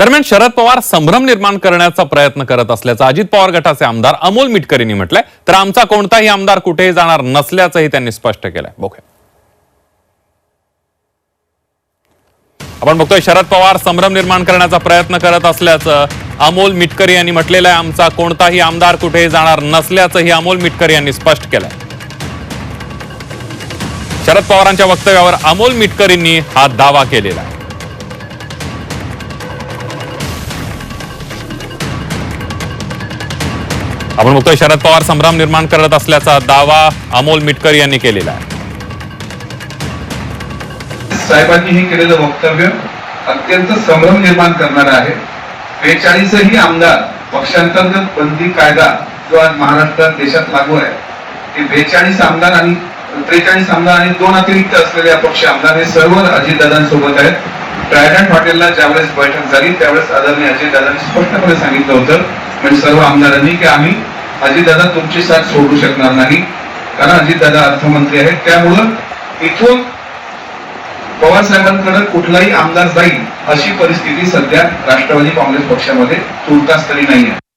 दरम्यान शरद पवार संभ्रम निर्माण करण्याचा प्रयत्न करत असल्याचं अजित पवार गटाचे आमदार अमोल मिटकर यांनी म्हटलंय. तर आमचा कोणताही आमदार कुठेही जाणार नसल्याचंही त्यांनी स्पष्ट केलंय. बघूया. आपण बघतोय शरद पवार संभ्रम निर्माण करण्याचा प्रयत्न करत असल्याचं अमोल मिटकरी यांनी म्हटलेलं आहे. आमचा कोणताही आमदार कुठेही जाणार नसल्याचंही अमोल मिटकरी यांनी स्पष्ट केलंय. शरद पवारांच्या वक्तव्यावर अमोल मिटकरींनी हा दावा केलेला आहे. आपण बघतोय शरद पवार संभ्रम निर्माण करत असल्याचा दावा अमोल मिटकर यांनी केलेला आहे. साहेबांनी हे केलेलं वक्तव्य अत्यंत संभ्रम निर्माण करणार आहे. बेचाळीसही आमदार पक्षांतर्गत बंदी कायदा जो आज महाराष्ट्रात देशात लागू आहे. ते बेचाळीस आमदार आणि त्रेचाळीस आमदार आणि दोन अतिरिक्त असलेले अपक्ष आमदार हे सर्व अजितदादांसोबत आहेत. ट्रायडंट हॉटेलला ज्यावेळेस बैठक झाली त्यावेळेस आदरणीय अजितदादांनी स्पष्टपणे सांगितलं होतं म्हणजे सर्व आमदारांनी की आम्ही अजितदादा तुमची साथ सोडू शकणार नाही. कारण अजितदादा अर्थमंत्री आहेत. त्यामुळं इथून पवार साहेबांकडे कुठलाही आमदार जाईल अशी परिस्थिती सध्या राष्ट्रवादी काँग्रेस पक्षामध्ये तुर्तास तरी नाही आहे